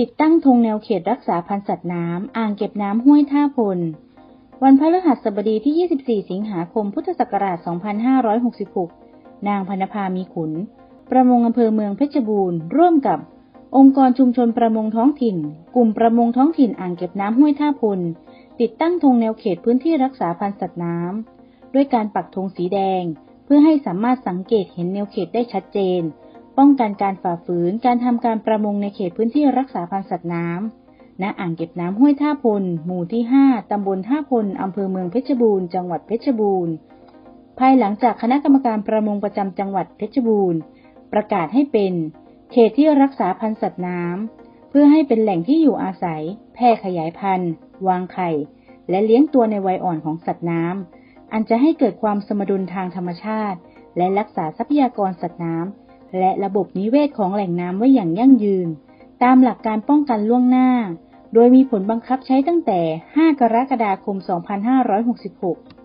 ติดตั้งธงแนวเขตรักษาพันธุ์สัตว์น้ำ อ่างเก็บน้ำห้วยท่าพล วันพฤหัสบดีที่ 24 สิงหาคม พุทธศักราช 2566 นางพนภามีขุน ประมงอำเภอเมืองเพชรบูรณ์ ร่วมกับ องค์กรชุมชนประมงท้องถิ่น กลุ่มประมงท้องถิ่นอ่างเก็บน้ำห้วยท่าพล ติดตั้งธงแนวเขตพื้นที่รักษาพันธุ์สัตว์น้ำ ด้วยการปักธงสีแดง เพื่อให้สามารถสังเกตเห็นแนวเขตได้ชัดเจน ป้องกันการฝ่าฝืนการทำการประมงในเขตพื้นที่รักษาพันธุ์สัตว์น้ำณอ่างเก็บน้ำห้วยท่าพล หมู่ที่ 5 ตำบลท่าพล อำเภอเมืองเพชรบูรณ์ จังหวัดเพชรบูรณ์ ภายหลังจากคณะกรรมการประมงประจำจังหวัดเพชรบูรณ์ ประกาศให้เป็น เขตที่รักษาพันธุ์สัตว์น้ำ เพื่อให้เป็นแหล่งที่อยู่อาศัย แพร่ขยายพันธุ์ วางไข่ และเลี้ยงตัวในวัยอ่อนของสัตว์น้ำ อันจะให้เกิดความสมดุลทางธรรมชาติ และรักษาทรัพยากรสัตว์น้ำ และระบบนิเวศของแหล่งน้ำไว้อย่างยั่งยืน ตามหลักการป้องกันล่วงหน้า โดยมีผลบังคับใช้ตั้งแต่ 5 กรกฎาคม 2566